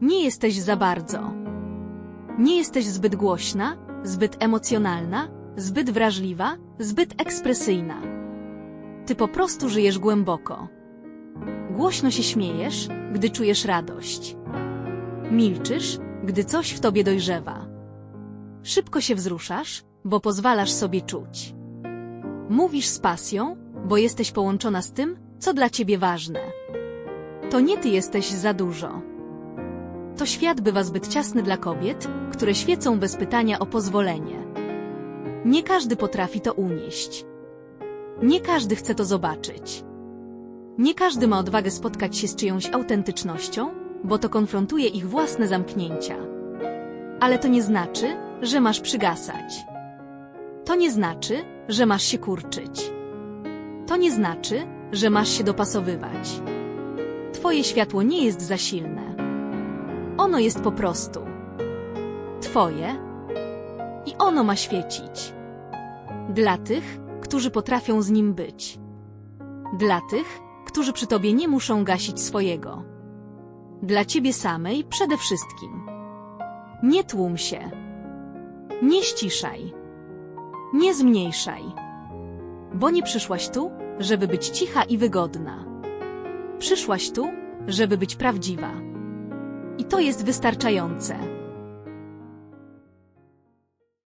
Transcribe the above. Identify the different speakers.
Speaker 1: Nie jesteś za bardzo. Nie jesteś zbyt głośna, zbyt emocjonalna, zbyt wrażliwa, zbyt ekspresyjna. Ty po prostu żyjesz głęboko. Głośno się śmiejesz, gdy czujesz radość. Milczysz, gdy coś w tobie dojrzewa. Szybko się wzruszasz, bo pozwalasz sobie czuć. Mówisz z pasją, bo jesteś połączona z tym, co dla ciebie ważne. To nie ty jesteś za dużo. To świat bywa zbyt ciasny dla kobiet, które świecą bez pytania o pozwolenie. Nie każdy potrafi to unieść. Nie każdy chce to zobaczyć. Nie każdy ma odwagę spotkać się z czyjąś autentycznością, bo to konfrontuje ich własne zamknięcia. Ale to nie znaczy, że masz przygasać. To nie znaczy, że masz się kurczyć. To nie znaczy, że masz się dopasowywać. Twoje światło nie jest za silne. Ono jest po prostu Twoje i ono ma świecić. Dla tych, którzy potrafią z nim być. Dla tych, którzy przy tobie nie muszą gasić swojego. Dla ciebie samej przede wszystkim. Nie tłum się. Nie ściszaj. Nie zmniejszaj. Bo nie przyszłaś tu, żeby być cicha i wygodna. Przyszłaś tu, żeby być prawdziwa. I to jest wystarczające.